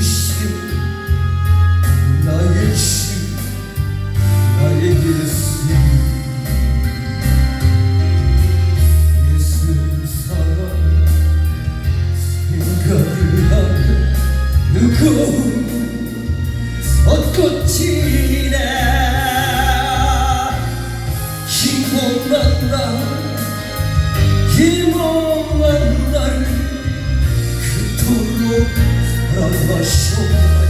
geçtim Naya geçtim Naya geçtim Yesim sana Singarıyan Nukum Sotkoçine Kim olanlar Kim olanlar Kütürüm kardeş olmayı